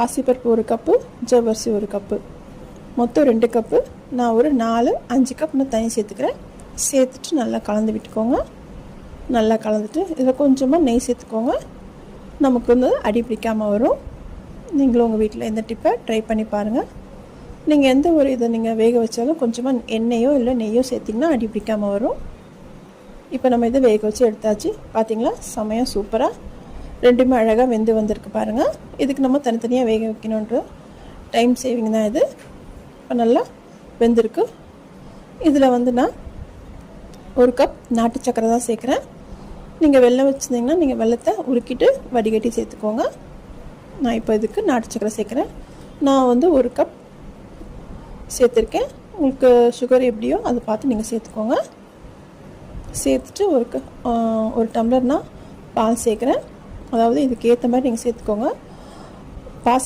பாசிப்பருப்பு ஒரு கப்பு ஜவ்வரிசி ஒரு கப்பு. மொத்தம் ரெண்டு கப்பு. நான் ஒரு நாலு அஞ்சு கப் நான் தண்ணி சேர்த்துக்கிறேன். சேர்த்துட்டு நல்லா கலந்து விட்டுக்கோங்க. நல்லா கலந்துட்டு இதில் கொஞ்சமாக நெய் சேர்த்துக்கோங்க. நமக்கு வந்து அடி பிடிக்காமல் வரும். நீங்களும் உங்கள் வீட்டில் இந்த டிப்பை ட்ரை பண்ணி பாருங்கள் நீங்கள் எந்த ஒரு இதை நீங்கள் வேக வச்சாலும் கொஞ்சமாக எண்ணெயோ இல்லை நெய்யோ சேர்த்திங்கன்னா அடி பிடிக்காமல் வரும். இப்போ நம்ம இதை வேக வச்சு எடுத்தாச்சு. பார்த்தீங்களா? செமையாக சூப்பராக ரெண்டுமே அழகாக வெந்து வந்திருக்கு பாருங்கள் இதுக்கு நம்ம தனித்தனியாக வேக வைக்கணுன்ற டைம் சேவிங் தான் இது. இப்போ நல்லா வெந்திருக்கு. இதில் வந்து நான் ஒரு கப் நாட்டு சக்கரை தான் சேர்க்குறேன். நீங்கள் வெள்ளம் வச்சுருந்தீங்கன்னா நீங்கள் வெள்ளத்தை உருக்கிட்டு வடிகட்டி சேர்த்துக்கோங்க. நான் இப்போ இதுக்கு நாட்டு சக்கரை சேர்க்குறேன். நான் வந்து ஒரு கப் சேர்த்துருக்கேன். உங்களுக்கு சுகர் எப்படியோ அதை பார்த்து நீங்கள் சேர்த்துக்கோங்க. சேர்த்துட்டு ஒரு க ஒரு டம்ளர்னால் பால் சேர்க்குறேன். அதாவது இதுக்கேற்ற மாதிரி நீங்கள் சேர்த்துக்கோங்க. பாசி